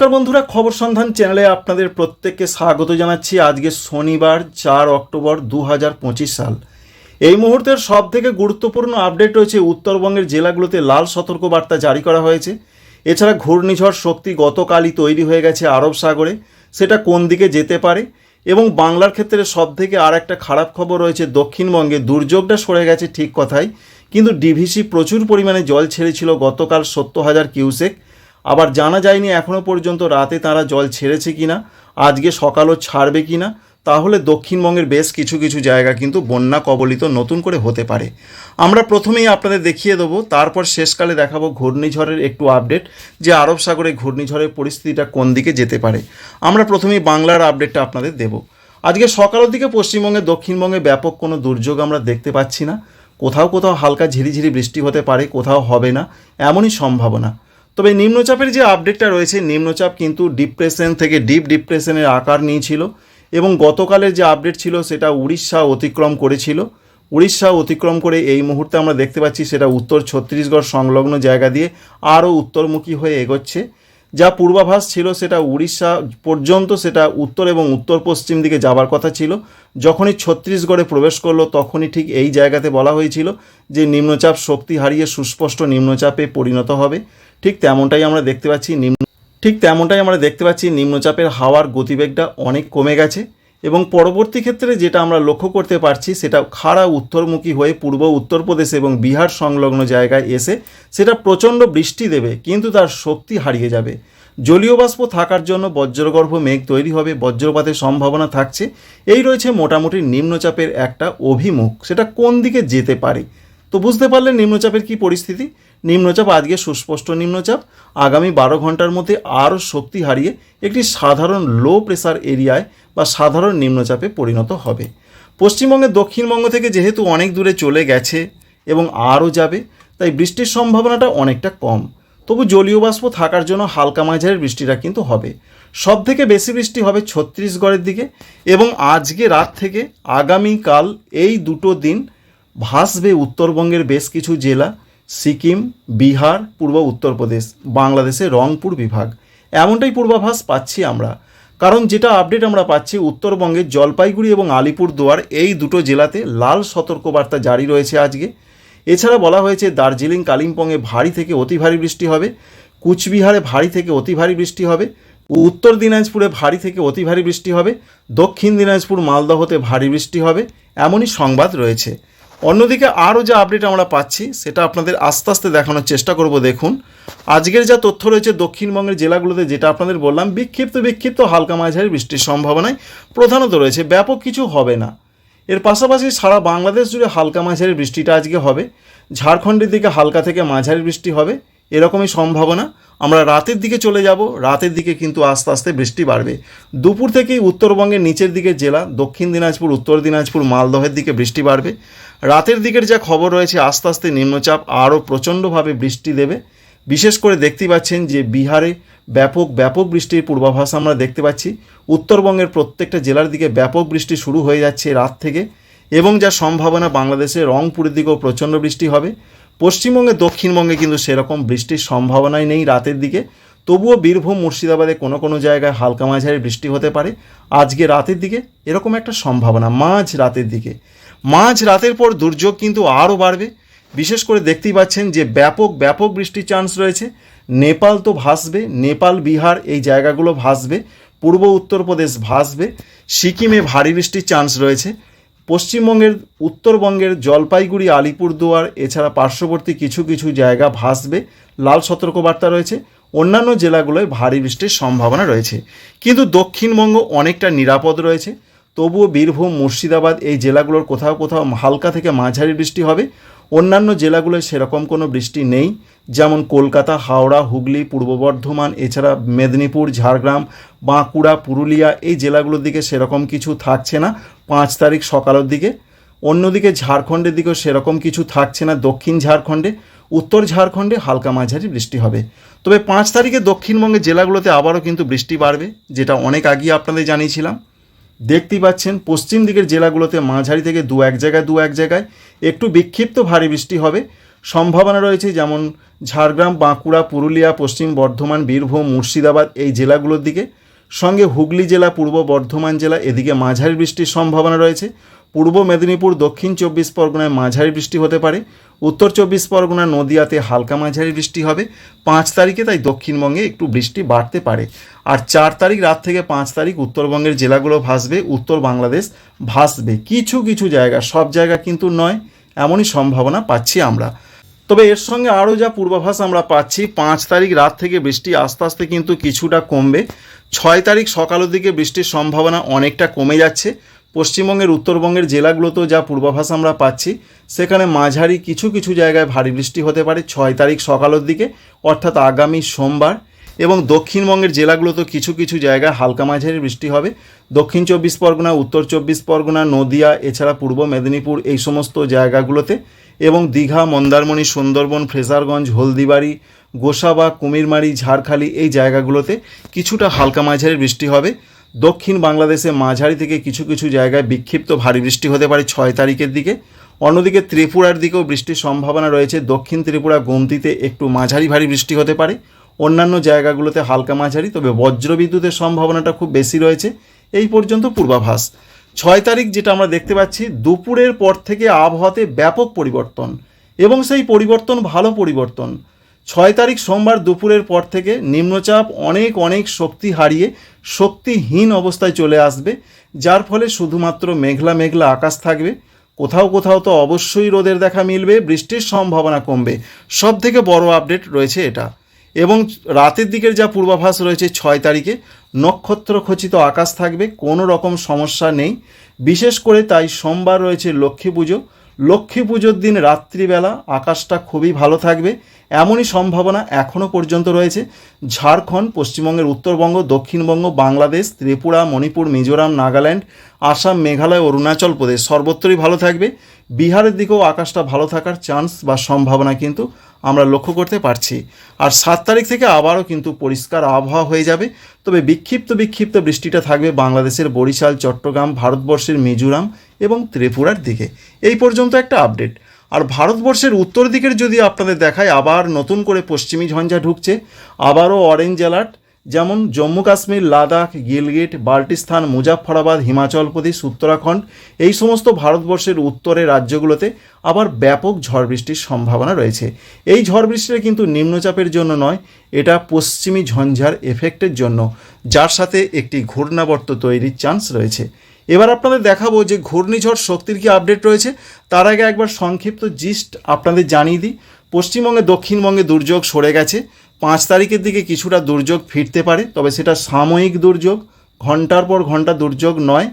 নমস্কার বন্ধুরা, খবর সন্ধান চ্যানেলে আপনাদের প্রত্যেককে স্বাগত জানাচ্ছি। আজকে শনিবার, চার অক্টোবর দু হাজার পঁচিশ সাল। এই মুহূর্তের সব থেকে গুরুত্বপূর্ণ আপডেট রয়েছে উত্তরবঙ্গের জেলাগুলোতে লাল সতর্কবার্তা জারি করা হয়েছে। এছাড়া ঘূর্ণিঝড় শক্তি গতকালই তৈরি হয়ে গেছে আরব সাগরে। সেটা কোন দিকে যেতে পারে? এবং বাংলার ক্ষেত্রে সব থেকে আর একটা খারাপ খবর রয়েছে, দক্ষিণবঙ্গে দুর্যোগটা সরে গেছে ঠিক কথাই। কিন্তু ডিভিসি প্রচুর পরিমাণে জল ছেড়েছিল গতকাল সত্তর হাজার কিউসেক। আবার জানা যায়নি এখনও পর্যন্ত রাতে তারা জল ছেড়েছে কিনা, আজকে সকালও ছাড়বে কিনা, তাহলে দক্ষিণবঙ্গের বেশ কিছু কিছু জায়গা কিন্তু বন্যা কবলিত নতুন করে হতে পারে। আমরা প্রথমেই আপনাদের দেখিয়ে দেবো, তারপর শেষকালে দেখাবো ঘূর্ণিঝড়ের একটু আপডেট যে আরব সাগরে ঘূর্ণিঝড়ের পরিস্থিতিটা কোন দিকে যেতে পারে। আমরা প্রথমেই বাংলার আপডেটটা আপনাদের দেব। আজকে সকালের দিকে পশ্চিমবঙ্গে, দক্ষিণবঙ্গে ব্যাপক কোনো দুর্যোগ আমরা দেখতে পাচ্ছি না। কোথাও কোথাও হালকা ঝিরিঝিরি বৃষ্টি হতে পারে, কোথাও হবে না, এমনই সম্ভাবনা। তবে নিম্নচাপের যে আপডেটটা রয়েছে, নিম্নচাপ কিন্তু ডিপ্রেশন থেকে ডিপ ডিপ্রেশনের আকার নিয়েছিল এবং গতকালের যে আপডেট ছিল সেটা উড়িষ্যা অতিক্রম করেছিল। উড়িষ্যা অতিক্রম করে এই মুহূর্তে আমরা দেখতে পাচ্ছি সেটা উত্তর ছত্তিশগড় সংলগ্ন জায়গা দিয়ে আরও উত্তরমুখী হয়ে এগোচ্ছে। যা পূর্বাভাস ছিল সেটা উড়িষ্যা পর্যন্ত, সেটা উত্তর এবং উত্তর পশ্চিম দিকে যাবার কথা ছিল। যখনই ছত্তিশগড়ে প্রবেশ করল, তখনই ঠিক এই জায়গাতে বলা হয়েছিল যে নিম্নচাপ শক্তি হারিয়ে সুস্পষ্ট নিম্নচাপে পরিণত হবে। ঠিক তেমনটাই আমরা দেখতে পাচ্ছি, নিম্ন ঠিক তেমনটাই আমরা দেখতে পাচ্ছি, নিম্নচাপের হাওয়ার গতিবেগটা অনেক কমে গেছে। এবং পরবর্তী ক্ষেত্রে যেটা আমরা লক্ষ্য করতে পারছি, সেটা খাড়া উত্তরমুখী হয়ে পূর্ব উত্তরপ্রদেশ এবং বিহার সংলগ্ন জায়গায় এসে সেটা প্রচণ্ড বৃষ্টি দেবে, কিন্তু তার শক্তি হারিয়ে যাবে। জলীয় বাষ্প থাকার জন্য বজ্রগর্ভ মেঘ তৈরি হবে, বজ্রপাতের সম্ভাবনা থাকছে। এই রয়েছে মোটামুটি নিম্নচাপের একটা অভিমুখ। সেটা কোন দিকে যেতে পারে? তো বুঝতে পারলেন নিম্নচাপের কি পরিস্থিতি? নিম্নচাপ আজকে সুস্পষ্ট নিম্নচাপ। আগামী বারো ঘণ্টার মধ্যে আরও শক্তি হারিয়ে একটি সাধারণ লো প্রেসার এরিয়ায় বা সাধারণ নিম্নচাপে পরিণত হবে। পশ্চিমবঙ্গের দক্ষিণবঙ্গ থেকে যেহেতু অনেক দূরে চলে গেছে এবং আরও যাবে, তাই বৃষ্টির সম্ভাবনাটা অনেকটা কম। তবু জলীয় বাষ্প থাকার জন্য হালকা মাঝারের বৃষ্টিটা কিন্তু হবে। সব থেকে বেশি বৃষ্টি হবে ছত্তিশগড়ের দিকে এবং আজকে রাত থেকে আগামীকাল এই দুটো দিন ভাসবে উত্তরবঙ্গের বেশ কিছু জেলা, সিকিম, বিহার, পূর্ব উত্তরপ্রদেশ বাংলাদেশে রংপুর বিভাগ। এমনটাই পূর্বাভাস পাচ্ছি আমরা। কারণ যেটা আপডেট আমরা পাচ্ছি, উত্তরবঙ্গের জলপাইগুড়ি এবং আলিপুরদুয়ার এই দুটো জেলাতে লাল সতর্কবার্তা জারি রয়েছে আজকে। এছাড়া বলা হয়েছে, দার্জিলিং, কালিম্পংয়ে ভারী থেকে অতি ভারী বৃষ্টি হবে, কুচবিহারে ভারী থেকে অতি ভারী বৃষ্টি হবে, উত্তর দিনাজপুরে ভারী থেকে অতি ভারী বৃষ্টি হবে, দক্ষিণ দিনাজপুর মালদহতে ভারী বৃষ্টি হবে, এমনই সংবাদ রয়েছে। অন্যদিকে আরও যে আপডেট আমরা পাচ্ছি, সেটা আপনাদের আস্তে আস্তে দেখানোর চেষ্টা করব, দেখুন। আজকের যা তথ্য রয়েছে দক্ষিণবঙ্গের জেলাগুলোতে, যেটা আপনাদের বললাম, বিক্ষিপ্ত বিক্ষিপ্ত হালকা মাঝারি বৃষ্টির সম্ভাবনায় প্রধানত রয়েছে, ব্যাপক কিছু হবে না। এর পাশাপাশি সারা বাংলাদেশ জুড়ে হালকা মাঝারি বৃষ্টিটা আজকে হবে। ঝাড়খণ্ডের দিকে হালকা থেকে মাঝারি বৃষ্টি হবে, এরকমই সম্ভাবনা। আমরা রাতের দিকে চলে যাব, রাতের দিকে কিন্তু আস্তে আস্তে বৃষ্টি বাড়বে। দুপুর থেকেই উত্তরবঙ্গের নিচের দিকের জেলা, দক্ষিণ দিনাজপুর, উত্তর দিনাজপুর, মালদহের দিকে বৃষ্টি বাড়বে। রাতের দিকের যা খবর রয়েছে, আস্তে আস্তে নিম্নচাপ আরও প্রচণ্ডভাবে বৃষ্টি দেবে। বিশেষ করে দেখতে পাচ্ছেন যে বিহারে ব্যাপক ব্যাপক বৃষ্টির পূর্বাভাস আমরা দেখতে পাচ্ছি। উত্তরবঙ্গের প্রত্যেকটা জেলার দিকে ব্যাপক বৃষ্টি শুরু হয়ে যাচ্ছে রাত থেকে এবং যা সম্ভাবনা বাংলাদেশে রংপুরের দিকেও প্রচণ্ড বৃষ্টি হবে। পশ্চিমবঙ্গে, দক্ষিণবঙ্গে কিন্তু সেরকম বৃষ্টির সম্ভাবনাই নেই রাতের দিকে। তবুও বীরভূম, মুর্শিদাবাদে কোনো কোনো জায়গায় হালকা মাঝারি বৃষ্টি হতে পারে। আজকে রাতের দিকে এরকম একটা সম্ভাবনা, মাঝ রাতের দিকে। মাঝ রাতের পর দুর্যোগ কিন্তু আরও বাড়বে। বিশেষ করে দেখতেই পাচ্ছেন যে ব্যাপক ব্যাপক বৃষ্টির চান্স রয়েছে। নেপাল তো ভাসবে, নেপাল, বিহার এই জায়গাগুলো ভাসবে, পূর্ব উত্তরপ্রদেশ ভাসবে, সিকিমে ভারী বৃষ্টির চান্স রয়েছে। পশ্চিমবঙ্গের, উত্তরবঙ্গের জলপাইগুড়ি, আলিপুরদুয়ার, এছাড়া পার্শ্ববর্তী কিছু কিছু জায়গা ভাসবে, লাল সতর্কবার্তা রয়েছে। অন্যান্য জেলাগুলোয় ভারী বৃষ্টির সম্ভাবনা রয়েছে। কিন্তু দক্ষিণবঙ্গ অনেকটা নিরাপদ রয়েছে। তবুও বীরভূম, মুর্শিদাবাদ এই জেলাগুলোর কোথাও কোথাও হালকা থেকে মাঝারি বৃষ্টি হবে। অন্যান্য জেলাগুলোয় সেরকম কোনো বৃষ্টি নেই, যেমন কলকাতা, হাওড়া, হুগলি, পূর্ব বর্ধমান, এছাড়া মেদিনীপুর, ঝাড়গ্রাম, বাঁকুড়া, পুরুলিয়া এই জেলাগুলোর দিকে সেরকম কিছু থাকছে না পাঁচ তারিখ সকালের দিকে। অন্যদিকে ঝাড়খণ্ডের দিকেও সেরকম কিছু থাকছে না দক্ষিণ ঝাড়খণ্ডে, উত্তর ঝাড়খণ্ডে হালকা মাঝারি বৃষ্টি হবে। তবে পাঁচ তারিখে দক্ষিণবঙ্গের জেলাগুলোতে আবারও কিন্তু বৃষ্টি বাড়বে, যেটা অনেক আগেই আপনাদের জানিয়েছিলাম। দেখতেই পাচ্ছেন, পশ্চিম দিকের জেলাগুলোতে মাঝারি থেকে দু এক জায়গায়, দু এক জায়গায় একটু বিক্ষিপ্ত ভারী বৃষ্টি হবে। সম্ভাবনা রয়েছে যেমন ঝাড়গ্রাম, বাঁকুড়া, পুরুলিয়া, পশ্চিম বর্ধমান, বীরভূম, মুর্শিদাবাদ এই জেলাগুলোর দিকে। সঙ্গে হুগলি জেলা, পূর্ব বর্ধমান জেলা, এদিকে মাঝারি বৃষ্টির সম্ভাবনা রয়েছে। পূর্ব মেদিনীপুর, দক্ষিণ চব্বিশ পরগনায় মাঝারি বৃষ্টি হতে পারে। উত্তর চব্বিশ পরগনা নদিয়াতে হালকা মাঝারি বৃষ্টি হবে। পাঁচ তারিখে তাই দক্ষিণবঙ্গে একটু বৃষ্টি বাড়তে পারে। আর চার তারিখ রাত থেকে পাঁচ তারিখ উত্তরবঙ্গের জেলাগুলো ভাসবে, উত্তর বাংলাদেশ ভাসবে। কিছু কিছু জায়গা, সব জায়গা কিন্তু নয়, এমনই সম্ভাবনা পাচ্ছি আমরা। তবে এর সঙ্গে আরও যা পূর্বাভাস আমরা পাচ্ছি, পাঁচ তারিখ রাত থেকে বৃষ্টি আস্তে আস্তে কিন্তু কিছুটা কমবে। ছয় তারিখ সকালের দিকে বৃষ্টির সম্ভাবনা অনেকটা কমে যাচ্ছে। পশ্চিমবঙ্গের উত্তরবঙ্গের জেলাগুলোতেও যা পূর্বাভাস আমরা পাচ্ছি, সেখানে মাঝারি কিছু কিছু জায়গায় ভারী বৃষ্টি হতে পারে ছয় তারিখ সকালের দিকে, অর্থাৎ আগামী সোমবার, এবং দক্ষিণবঙ্গের জেলাগুলোতেও কিছু কিছু জায়গায় হালকা মাঝারি বৃষ্টি হবে। দক্ষিণ চব্বিশ পরগনা, উত্তর চব্বিশ পরগনা, নদিয়া, এছাড়া পূর্ব মেদিনীপুর এই সমস্ত জায়গাগুলোতে, এবং দীঘা, মন্দারমণি, সুন্দরবন ফ্রেজারগঞ্জ হলদিবাড়ি, গোসাবা, কুমিরমারি, ঝাড়খালি এই জায়গাগুলোতে কিছুটা হালকা মাঝারি বৃষ্টি হবে। দক্ষিণ বাংলাদেশে মাঝারি থেকে কিছু কিছু জায়গায় বিক্ষিপ্ত ভারী বৃষ্টি হতে পারে ছয় তারিখের দিকে। অন্যদিকে ত্রিপুরার দিকেও বৃষ্টির সম্ভাবনা রয়েছে। দক্ষিণ ত্রিপুরা গোমতিতে একটু মাঝারি ভারী বৃষ্টি হতে পারে। অন্যান্য জায়গাগুলোতে হালকা মাঝারি, তবে বজ্রবিদ্যুতের সম্ভাবনাটা খুব বেশি রয়েছে। এই পর্যন্ত পূর্বাভাস। ছয় তারিখ যেটা আমরা দেখতে পাচ্ছি, দুপুরের পর থেকে আবহাওয়াতে ব্যাপক পরিবর্তন এবং সেই পরিবর্তন, ভালো পরিবর্তন। ছয় তারিখ সোমবার দুপুরের পর থেকে নিম্নচাপ অনেক অনেক শক্তি হারিয়ে শক্তিহীন অবস্থায় চলে আসবে, যার ফলে শুধুমাত্র মেঘলা মেঘলা আকাশ থাকবে। কোথাও কোথাও তো অবশ্যই রোদের দেখা মিলবে, বৃষ্টির সম্ভাবনা কমবে। সব থেকে বড় আপডেট রয়েছে এটা। এবং রাতের দিকের যা পূর্বাভাস রয়েছে ছয় তারিখে, নক্ষত্র খচিত আকাশ থাকবে, কোনো রকম সমস্যা নেই। বিশেষ করে তাই সোমবার রয়েছে লক্ষ্মী পুজো। লক্ষ্মী পুজোর দিন রাত্রিবেলা আকাশটা খুবই ভালো থাকবে। এমনই সম্ভাবনা এখনও পর্যন্ত রয়েছে। ঝাড়খণ্ড, পশ্চিমবঙ্গের উত্তরবঙ্গ, দক্ষিণবঙ্গ, বাংলাদেশ, ত্রিপুরা, মণিপুর, মিজোরাম, নাগাল্যান্ড, আসাম, মেঘালয়, অরুণাচল প্রদেশ সর্বত্রই ভালো থাকবে। বিহারের দিকেও আকাশটা ভালো থাকার চান্স বা সম্ভাবনা কিন্তু আমরা লক্ষ্য করতে পারছি। আর সাত তারিখ থেকে আবারও কিন্তু পরিষ্কার আবহাওয়া হয়ে যাবে। তবে বিক্ষিপ্ত বিক্ষিপ্ত বৃষ্টিটা থাকবে বাংলাদেশের বরিশাল, চট্টগ্রাম, ভারতবর্ষের মিজোরাম এবং ত্রিপুরার দিকে। এই পর্যন্ত একটা আপডেট আর ভারতবর্ষের উত্তর দিকের যদি আপনাদের দেখায় আবার নতুন করে পশ্চিমী ঝঞ্ঝা ঢুকছে। আবারও অরেঞ্জ অ্যালার্ট যেমন জম্মু কাশ্মীর, লাদাখ, গিলগিট বাল্টিস্তান মুজাফরাবাদ হিমাচল প্রদেশ, উত্তরাখণ্ড, এই সমস্ত ভারতবর্ষের উত্তরে রাজ্যগুলোতে আবার ব্যাপক ঝড় বৃষ্টির সম্ভাবনা রয়েছে। এই ঝড় বৃষ্টিটা কিন্তু নিম্নচাপের জন্য নয়, এটা পশ্চিমী ঝঞ্ঝার এফেক্টের জন্য। যার সাথে একটি ঘূর্ণাবর্ত তৈরির চান্স রয়েছে। এবার আপনাদের দেখাবো যে ঘূর্ণিঝড় শক্তির কি আপডেট রয়েছে। তার আগে একবার সংক্ষিপ্ত জিস্ট আপনাদের জানিয়ে দিই। পশ্চিমবঙ্গে, দক্ষিণবঙ্গে দুর্যোগ সরে গেছে। পাঁচ তারিখের দিকে কিছুটা দুর্যোগ ফিরতে পারে, তবে সেটা সাময়িক দুর্যোগ। ঘণ্টার পর ঘণ্টা দুর্যোগ নয়।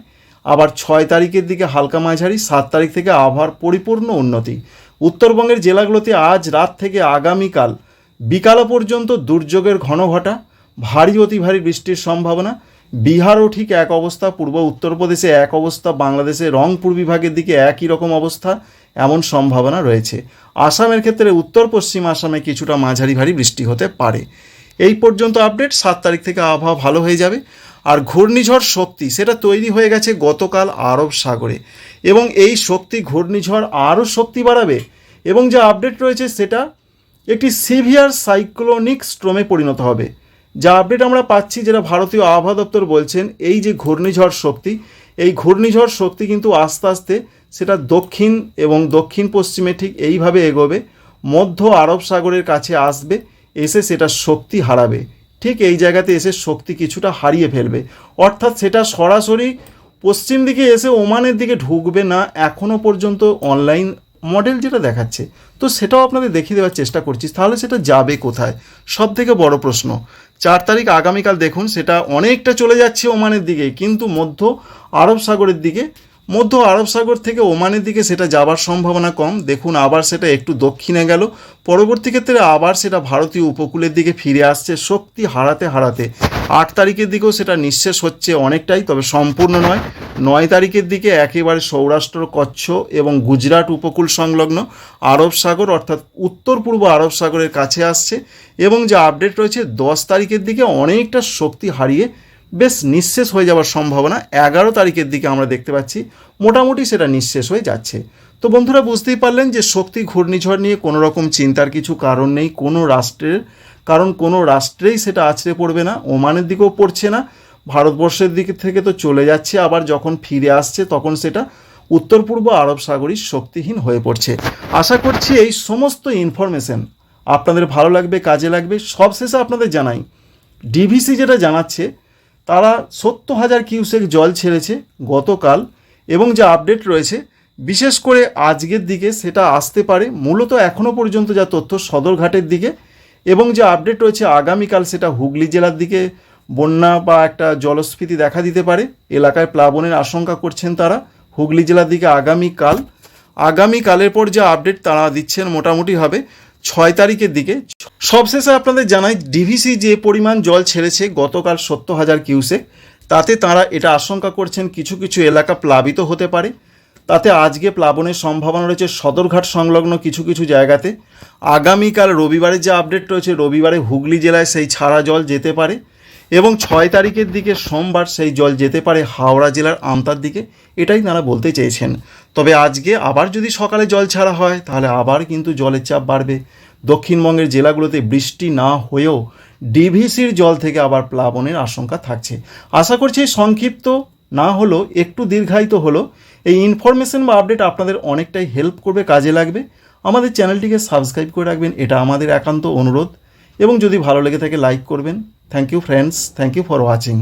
আবার ছয় তারিখের দিকে হালকা মাঝারি, সাত তারিখ থেকে আবহাওয়ার পরিপূর্ণ উন্নতি। উত্তরবঙ্গের জেলাগুলোতে আজ রাত থেকে আগামীকাল বিকাল পর্যন্ত দুর্যোগের ঘন ঘটা ভারী অতি ভারী বৃষ্টির সম্ভাবনা। বিহারও ঠিক এক অবস্থা, পূর্ব উত্তরপ্রদেশে এক অবস্থা, বাংলাদেশে রংপুর বিভাগের দিকে একই রকম অবস্থা, এমন সম্ভাবনা রয়েছে। আসামের ক্ষেত্রে উত্তর পশ্চিম আসামে কিছুটা মাঝারি ভারী বৃষ্টি হতে পারে। এই পর্যন্ত আপডেট, সাত তারিখ থেকে আবহাওয়া ভালো হয়ে যাবে। আর ঘূর্ণিঝড় শক্তি, সেটা তৈরি হয়ে গেছে গতকাল আরব সাগরে। এবং এই শক্তি, ঘূর্ণিঝড় আরও শক্তি বাড়াবে। এবং যা আপডেট রয়েছে, সেটা একটি সিভিয়ার সাইক্লোনিক স্ট্রোমে পরিণত হবে। যা আপডেট আমরা পাচ্ছি, যেটা ভারতীয় আবহাওয়া দপ্তর বলছেন, এই যে ঘূর্ণিঝড় শক্তি, এই ঘূর্ণিঝড় শক্তি কিন্তু আস্তে আস্তে সেটা দক্ষিণ এবং দক্ষিণ পশ্চিমে ঠিক এইভাবে এগোবে, মধ্য আরব সাগরের কাছে আসবে, এসে সেটা শক্তি হারাবে। ঠিক এই জায়গাতে এসে শক্তি কিছুটা হারিয়ে ফেলবে। অর্থাৎ সেটা সরাসরি পশ্চিম দিকে এসে ওমানের দিকে ঢুকবে না এখনও পর্যন্ত অনলাইন মডেল যেটা দেখাচ্ছে। তো সেটাও আপনাদের দেখিয়ে দেওয়ার চেষ্টা করছি, তাহলে সেটা যাবে কোথায়? সব থেকে বড় প্রশ্ন। চার তারিখ আগামীকাল দেখুন, সেটা অনেকটা চলে যাচ্ছে ওমানের দিকে, কিন্তু মধ্য আরব সাগরের দিকে মধ্য আরব সাগর থেকে ওমানের দিকে সেটা যাবার সম্ভাবনা কম। দেখুন, আবার সেটা একটু দক্ষিণে গেল। পরবর্তী ক্ষেত্রে আবার সেটা ভারতীয় উপকূলের দিকে ফিরে আসছে। শক্তি হারাতে হারাতে আট তারিখের দিকেও সেটা নিঃশেষ হচ্ছে অনেকটাই, তবে সম্পূর্ণ নয়। নয় তারিখের দিকে একেবারে সৌরাষ্ট্র, কচ্ছ এবং গুজরাট উপকূল সংলগ্ন আরব সাগর, অর্থাৎ উত্তর পূর্ব আরব সাগরের কাছে আসছে এবং যে আপডেট রয়েছে, দশ তারিখের দিকে অনেকটা শক্তি হারিয়ে বেশ নিঃশেষ হয়ে যাওয়ার সম্ভাবনা এগারো তারিখের দিকে আমরা দেখতে পাচ্ছি। মোটামুটি সেটা নিঃশেষ হয়ে যাচ্ছে। তো বন্ধুরা বুঝতেই পারলেন যে শক্তি, ঘূর্ণিঝড় নিয়ে কোনো রকম চিন্তার কিছু কারণ নেই। কোনো রাষ্ট্রের, কারণ কোনো রাষ্ট্রেই সেটা আছড়ে পড়বে না, ওমানের দিকেও পড়ছে না। ভারতবর্ষের দিক থেকে তো চলে যাচ্ছে, আবার যখন ফিরে আসছে তখন সেটা উত্তর পূর্ব আরব সাগরই শক্তিহীন হয়ে পড়ছে। আশা করছি এই সমস্ত ইনফরমেশন আপনাদের ভালো লাগবে, কাজে লাগবে। সবশেষে আপনাদের জানাই ডিভিসি যেটা জানাচ্ছে তারা সত্তর হাজার কিউসেক জল ছেড়েছে গতকাল এবং যা আপডেট রয়েছে, বিশেষ করে আজকের দিকে সেটা আসতে পারে, মূলত এখনও পর্যন্ত যা তথ্য সদরঘাটের দিকে এবং যে আপডেট রয়েছে আগামীকাল সেটা হুগলি জেলার দিকে, বন্যা বা একটা জলস্ফীতি দেখা দিতে পারে, এলাকায় প্লাবনের আশঙ্কা করছেন তারা, হুগলি জেলার দিকে আগামীকাল, আগামীকালের পর যে আপডেট তারা দিচ্ছেন মোটামুটি হবে ছয় তারিখের দিকে সবশেষে আপনাদের জানাই ডিভিসি যে পরিমাণ জল ছেড়েছে গতকাল সত্তর হাজার কিউসে, তাতে তারা এটা আশঙ্কা করছেন কিছু কিছু এলাকা প্লাবিত হতে পারে। তাতে আজকে প্লাবনের সম্ভাবনা রয়েছে সদরঘাট সংলগ্ন কিছু কিছু জায়গাতে। আগামীকাল রবিবারের যে আপডেট রয়েছে, রবিবারে হুগলি জেলায় সেই ছাড়া জল যেতে পারে। এবং ছয় তারিখের দিকে সোমবার সেই জল যেতে পারে হাওড়া জেলার আমতার দিকে, এটাই তারা বলতে চেয়েছেন। তবে আজকে আবার যদি সকালে জল ছাড়া হয়, তাহলে আবার কিন্তু জলের চাপ বাড়বে। দক্ষিণবঙ্গের জেলাগুলোতে বৃষ্টি না হয়েও ডিভিসির জল থেকে আবার প্লাবনের আশঙ্কা থাকছে। আশা করছি সংক্ষিপ্ত না হলো একটু দীর্ঘায়িত হলো এই ইনফরমেশন বা আপডেট আপনাদের অনেকটাই হেল্প করবে, কাজে লাগবে। আমাদের চ্যানেলটিকে সাবস্ক্রাইব করে রাখবেন, এটা আমাদের একান্ত অনুরোধ। এবং যদি ভালো লেগে থাকে লাইক করবেন। Thank you friends thank you for watching